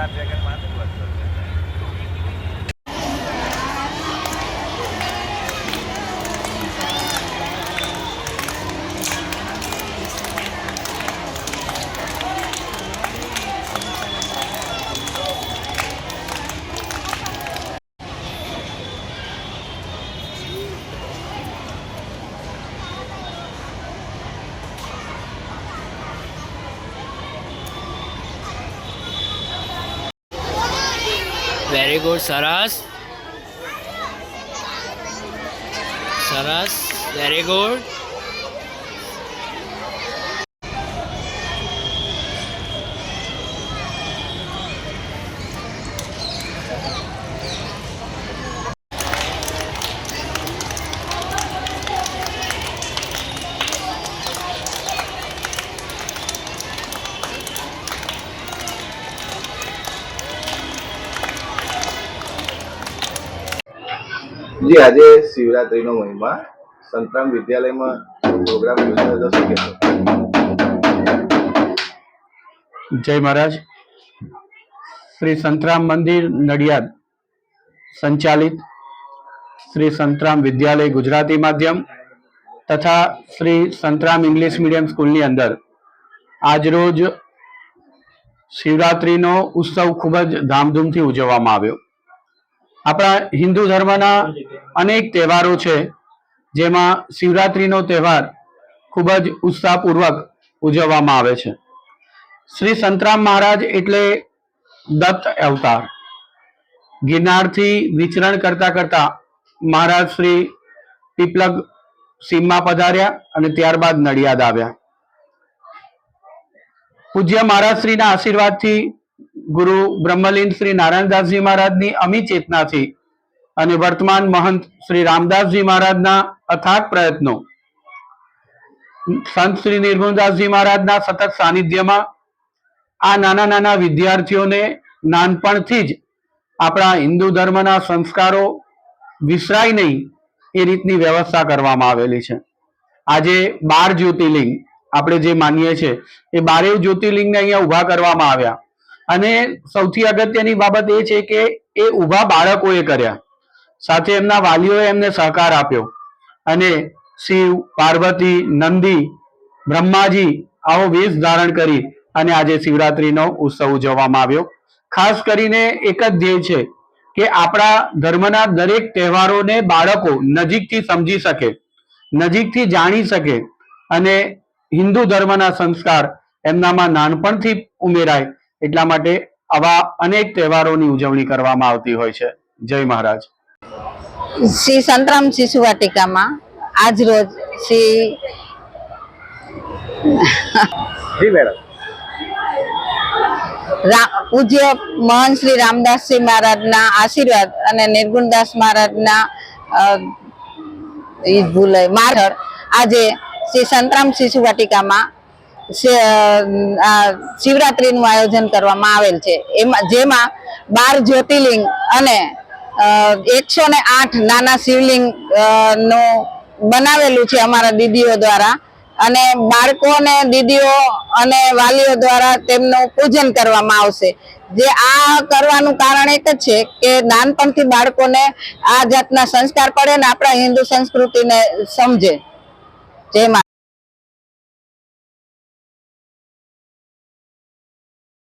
સાત very good સરસ સરસ વેરી ગુડ જી, આજે શિવરાત્રીનો મહિમા. સંતરામ વિદ્યાલયમાં પ્રોગ્રામ યોજાયો હતો. જય મહારાજ. શ્રી સંતરામ મંદિર નડિયાદ. સંચાલિત શ્રી સંતરામ વિદ્યાલય ગુજરાતી માધ્યમ તથા શ્રી સંતરામ ઇંગ્લિશ મીડિયમ સ્કૂલની અંદર. આજરોજ શિવરાત્રિનો ઉત્સવ ખૂબ જ ધામધૂમથી ઉજવવામાં આવ્યો. આપણા હિન્દુ ધર્મના અનેક તહેવારો છે, જેમાં શિવરાત્રિનો તહેવાર ખૂબ જ ઉત્સાહપૂર્વક ઉજવવામાં આવે છે. શ્રી સંતરામ મહારાજ એટલે દત્ત અવતાર. ગિરનારથી વિચરણ કરતા કરતા મહારાજ શ્રી પીપલગ સીમમાં પધાર્યા અને ત્યારબાદ નડિયાદ આવ્યા. પૂજ્ય મહારાજ શ્રીના આશીર્વાદથી ગુરુ બ્રહ્મલીન શ્રી નારાયણદાસજી મહારાજની અમી ચેતનાથી અને વર્તમાન મહંત શ્રી રામદાસજી મહારાજના અથાગ પ્રયત્નો. સંત શ્રી નિર્ગુણદાસજી મહારાજના સતત સાનિધ્યમાં આ નાના નાના વિદ્યાર્થીઓને નાનપણથી જ આપણા હિન્દુ ધર્મના સંસ્કારો વિસરાય નહીં એ રીતની વ્યવસ્થા કરવામાં આવેલી છે. આજે બાર જ્યોતિર્લિંગ આપણે જે માનીએ છીએ એ બારે જ્યોતિર્લિંગને અહીંયા ઊભા કરવામાં આવ્યા. અને સૌથી અગત્યની બાબત એ છે કે એ ઊભા બાળકોએ કર્યા. સાથે એમના વાલીઓએ એમને સહકાર આપ્યો. અને શિવ, પાર્વતી, નંદી, બ્રહ્માજી આવો વેશ ધારણ કરી અને આજે શિવરાત્રીનો ઉત્સવ ઉજવવામાં આવ્યો. ખાસ કરીને એક જ ધ્યેય છે કે આપણા ધર્મના દરેક તહેવારોને બાળકો નજીકથી સમજી શકે, નજીકથી જાણી શકે અને હિન્દુ ધર્મના સંસ્કાર એમનામાં નાનપણથી ઉમેરાય એટલા માટે આવા અનેક તહેવારોની ઉજવણી કરવામાં આવતી હોય છે. જય મહારાજ. શ્રી સંતરામ શિશુ વાટિકામાં આજ રોજ શ્રી પૂજ્ય મહંત શ્રી રામદાસજી મહારાજના આશીર્વાદ અને નિર્ગુણદાસ મહારાજના ભૂલાય મારળ આજે શ્રી સંતરામ શિશુ વાટિકામાં શિવરાત્રીનું આયોજન કરવામાં આવેલ છે. એમાં જેમાં બાર જ્યોતિર્લિંગ અને એકસો ને આઠ નાના શિવલિંગનું બનાવેલું છે અમારા દીદીઓ દ્વારા. અને બાળકોને દીદીઓ અને વાલીઓ દ્વારા તેમનું પૂજન કરવામાં આવશે. જે આ કરવાનું કારણ એક જ છે કે નાનપણથી બાળકોને આ જાતના સંસ્કાર પડે ને આપણા હિન્દુ સંસ્કૃતિને સમજે. જય મા